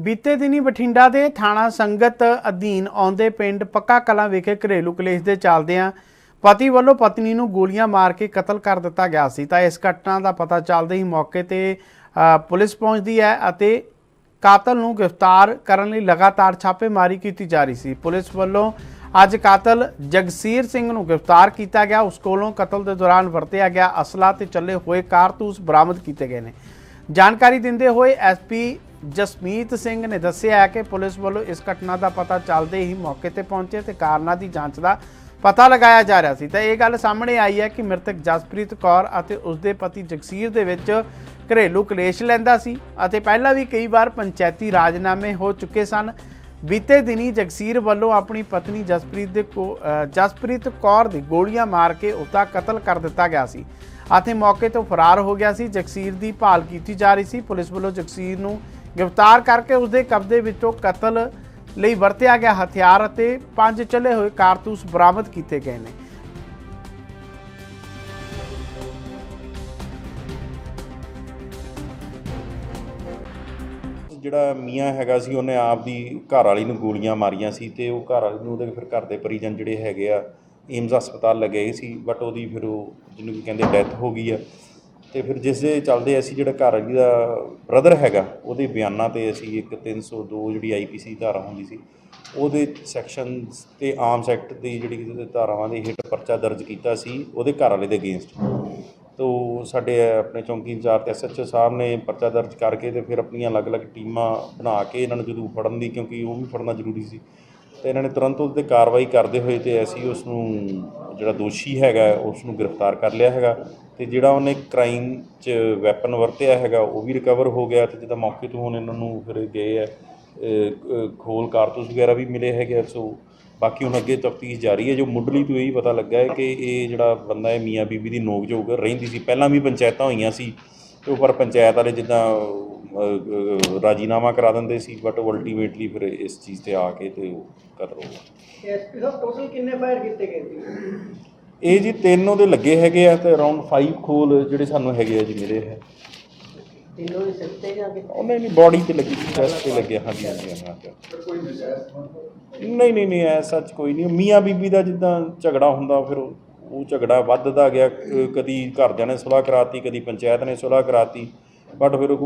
ਬੀਤੇ ਦਿਨੀ ਬਠਿੰਡਾ ਦੇ ਥਾਣਾ ਸੰਗਤ ਅਧੀਨ ਆਉਂਦੇ ਪਿੰਡ ਪੱਕਾ ਕਲਾਂ ਵਿਖੇ ਘਰੇਲੂ ਕਲੇਸ਼ ਦੇ ਚੱਲਦਿਆਂ ਪਤੀ ਵੱਲੋਂ ਪਤਨੀ ਨੂੰ ਗੋਲੀਆਂ ਮਾਰ ਕੇ ਕਤਲ ਕਰ ਦਿੱਤਾ ਗਿਆ ਸੀ। ਤਾਂ ਇਸ ਘਟਨਾ ਦਾ ਪਤਾ ਚੱਲਦੇ ਹੀ ਮੌਕੇ ਤੇ ਅ, ਪੁਲਿਸ ਪਹੁੰਚਦੀ ਹੈ ਅਤੇ ਕਾਤਲ ਨੂੰ ਗ੍ਰਿਫਤਾਰ ਕਰਨ ਲਈ ਲਗਾਤਾਰ ਛਾਪੇਮਾਰੀ ਕੀਤੀ ਜਾ ਰਹੀ ਸੀ। ਪੁਲਿਸ ਵੱਲੋਂ ਅੱਜ ਕਾਤਲ ਜਗਸੀਰ ਸਿੰਘ ਨੂੰ ਗ੍ਰਿਫਤਾਰ ਕੀਤਾ ਗਿਆ। ਉਸ ਕੋਲੋਂ ਕਤਲ ਦੇ ਦੌਰਾਨ ਵਰਤਿਆ ਗਿਆ ਅਸਲਾ ਤੇ ਚੱਲੇ ਹੋਏ ਕਾਰਤੂਸ ਬਰਾਮਦ ਕੀਤੇ ਗਏ ਨੇ। ਜਾਣਕਾਰੀ ਦਿੰਦੇ ਹੋਏ ਐਸਪੀ ਜਸਮੀਤ ਸਿੰਘ ਨੇ ਦੱਸਿਆ ਕਿ ਪੁਲਿਸ ਵੱਲੋਂ ਇਸ ਘਟਨਾ ਦਾ ਪਤਾ ਚੱਲਦੇ ਹੀ ਮੌਕੇ ਤੇ ਪਹੁੰਚੇ ਤੇ ਕਾਰਨਾਂ ਦੀ ਜਾਂਚ ਦਾ ਪਤਾ ਲਗਾਇਆ ਜਾ ਰਿਹਾ ਸੀ। ਤਾਂ ਇਹ ਗੱਲ ਸਾਹਮਣੇ ਆਈ ਹੈ ਕਿ ਮ੍ਰਿਤਕ ਜਸਪ੍ਰੀਤ ਕੌਰ ਅਤੇ ਉਸਦੇ ਪਤੀ ਜਗਸੀਰ ਦੇ ਵਿੱਚ ਘਰੇਲੂ ਕਲੇਸ਼ ਲੈਂਦਾ ਸੀ ਅਤੇ ਪਹਿਲਾਂ ਵੀ ਕਈ ਵਾਰ ਪੰਚਾਇਤੀ ਰਾਜਨਾਮੇ ਹੋ ਚੁੱਕੇ ਸਨ। ਬੀਤੇ ਦਿਨੀ ਜਗਸੀਰ ਵੱਲੋਂ ਆਪਣੀ ਪਤਨੀ ਜਸਪ੍ਰੀਤ ਦੇ ਕੋ- ਜਸਪ੍ਰੀਤ ਕੌਰ ਦੀ ਗੋਲੀਆਂ ਮਾਰ ਕੇ ਉਸਦਾ ਕਤਲ ਕਰ ਦਿੱਤਾ ਗਿਆ ਸੀ ਅਤੇ ਮੌਕੇ ਤੋਂ ਫਰਾਰ ਹੋ ਗਿਆ ਸੀ। ਜਗਸੀਰ ਦੀ ਭਾਲ ਕੀਤੀ ਜਾ ਰਹੀ ਸੀ। ਪੁਲਿਸ ਵੱਲੋਂ ਜਗਸੀਰ ਨੂੰ ਗ੍ਰਿਫਤਾਰ ਕਰਕੇ ਉਸਦੇ ਕਬਜ਼ੇ ਵਿੱਚੋਂ ਕਤਲ ਲਈ ਵਰਤਿਆ ਗਿਆ ਹਥਿਆਰ ਅਤੇ ਪੰਜ ਚੱਲੇ ਹੋਏ ਕਾਰਤੂਸ ਬਰਾਮਦ ਕੀਤੇ ਗਏ ਨੇ। ਜਿਹੜਾ ਮੀਆਂ ਹੈਗਾ ਸੀ, ਉਹਨੇ ਆਪ ਦੀ ਘਰ ਵਾਲੀ ਨੂੰ ਗੋਲੀਆਂ ਮਾਰੀਆਂ ਸੀ ਤੇ ਉਹ ਘਰ ਵਾਲੀ ਨੂੰ ਉਹਦੇ ਫਿਰ ਘਰ ਦੇ ਪਰਿਜਨ ਜਿਹੜੇ ਹੈਗੇ ਆ, ਏਮਜ਼ ਹਸਪਤਾਲ ਲਗਾਏ ਸੀ ਬਟ ਉਹਦੀ ਫਿਰ ਉਹ ਜਿਹਨੂੰ ਕਹਿੰਦੇ ਡੈਥ ਹੋ ਗਈ ਆ। ਤੇ ਫਿਰ ਜਿਸ ਦੇ ਚੱਲਦੇ ਅਸੀਂ ਜਿਹੜਾ ਘਰ ਵਾਲੀ ਦਾ ਬ੍ਰਦਰ ਹੈਗਾ, ਉਹਦੇ ਬਿਆਨਾਂ ਤੇ ਅਸੀਂ ਇੱਕ 302 ਜਿਹੜੀ ਆਈਪੀਸੀ ਧਾਰਾ ਹੁੰਦੀ ਸੀ, ਉਹਦੇ ਸੈਕਸ਼ਨ ਤੇ ਆਮ ਸੈਕਟ ਦੀ ਜਿਹੜੀ ਧਾਰਾਵਾਂ ਦੇ ਹੇਠ ਪਰਚਾ ਦਰਜ ਕੀਤਾ ਸੀ, ਉਹਦੇ ਘਰ ਵਾਲੇ ਦੇ ਅਗੇਂਸਟ ਤੋ ਸਾਡੇ ਆਪਣੇ ਚੌਂਕੀ ਇੰਚਾਰਜ ਐਸਐਚਓ ਸਾਹਿਬ ਨੇ ਪਰਚਾ ਦਰਜ ਕਰਕੇ ਤੇ ਫਿਰ ਆਪਣੀਆਂ ਅਲੱਗ-ਅਲੱਗ ਟੀਮਾਂ ਬਣਾ ਕੇ ਇਹਨਾਂ ਨੂੰ ਜਦੋਂ ਫੜਨ ਦੀ, ਕਿਉਂਕਿ ਉਹ ਵੀ ਫੜਨਾ ਜ਼ਰੂਰੀ ਸੀ। ਤੇ ਇਹਨਾਂ ਨੇ ਤੁਰੰਤ ਉਹਦੇ ਤੇ ਕਾਰਵਾਈ ਕਰਦੇ ਹੋਏ ਤੇ ਅਸੀਂ ਉਸ ਨੂੰ ਜਿਹੜਾ ਦੋਸ਼ੀ ਹੈਗਾ ਉਸ ਨੂੰ ਗ੍ਰਿਫਤਾਰ ਕਰ ਲਿਆ ਹੈਗਾ ਤੇ ਜਿਹੜਾ ਉਹਨੇ ਕ੍ਰਾਈਮ 'ਚ ਵੈਪਨ ਵਰਤਿਆ ਹੈਗਾ ਉਹ ਵੀ ਰਿਕਵਰ ਹੋ ਗਿਆ ਤੇ ਜਿਹਦਾ ਮੌਕੇ ਤੋਂ ਹੁਣ ਇਹਨਾਂ ਨੂੰ ਫਿਰ ਗਏ ਆ ਖੋਲ ਕਾਰਤੂਸ ਵਗੈਰਾ ਵੀ ਮਿਲੇ ਹੈਗੇ ਆ, ਸੋ ਬਾਕੀ ਹੁਣ ਅੱਗੇ ਤਫਤੀਸ਼ ਜਾਰੀ ਹੈ ਜੋ ਮੁੱਢਲੀ ਤੋਂ ਇਹੀ ਪਤਾ ਲੱਗਾ ਹੈ ਕਿ ਇਹ ਜਿਹੜਾ ਬੰਦਾ ਹੈ ਮੀਆਂ ਬੀਬੀ ਦੀ ਨੋਕ ਝੋਕ ਰਹਿੰਦੀ ਸੀ ਪਹਿਲਾਂ ਵੀ ਪੰਚਾਇਤਾਂ ਹੋਈਆਂ ਸੀ ਤੇ ਪਰ ਪੰਚਾਇਤ ਵਾਲੇ ਜਿੱਦਾਂ ਰਾਜੀਨਾਮਾ ਕਰਾ ਦਿੰਦੇ ਸੀ ਬਟ ਅਲਟੀਮੇਟਲੀ ਫਿਰ ਇਸ ਚੀਜ਼ ਤੇ ਆ ਕੇ ਤੇ ਉਹ ਹੋ ਗਿਆ। ਐਸਪੀ ਸਾਹਿਬ ਟੋਟਲ ਕਿੰਨੇ ਫਾਇਰ ਕੀਤੇ ਗਏ ਸੀ? ਇਹ ਜੀ ਤਿੰਨ ਉਹਦੇ ਲੱਗੇ ਹੈਗੇ ਆ ਤੇ ਅਰਾਊਂਡ 5 ਖੋਲ ਜਿਹੜੇ ਸਾਨੂੰ ਹੈਗੇ ਆ ਜੀ ਮਿਲੇ ਹੈ। ਤਿੰਨੋਂ ਹੀ ਸਿਰ ਤੇ ਜਾ ਕੇ ਉਹਨੇ ਨਹੀਂ ਬਾਡੀ ਤੇ ਲੱਗੀ ਚੈਸਟ ਤੇ ਲੱਗਿਆ ਹਾਂਜੀ ਹਾਂਜੀ ਹਾਂ ਨਹੀਂ ਨਹੀਂ ਨਹੀਂ ਐ ਸੱਚ ਕੋਈ ਨਹੀਂ। ਮੀਆਂ ਬੀਬੀ ਦਾ ਜਿੱਦਾਂ ਝਗੜਾ ਹੁੰਦਾ ਫਿਰ ਉਹ ਉਹ ਝਗੜਾ ਵੱਧਦਾ ਗਿਆ। ਕਦੀ ਘਰਦਿਆਂ ਨੇ ਸੁਲ੍ਹਾ ਕਰਾਤੀ ਕਦੀ ਪੰਚਾਇਤ ਨੇ ਸੁਲ੍ਹਾ ਕਰਾਤੀ ਬਟ ਫਿਰ ਉਹ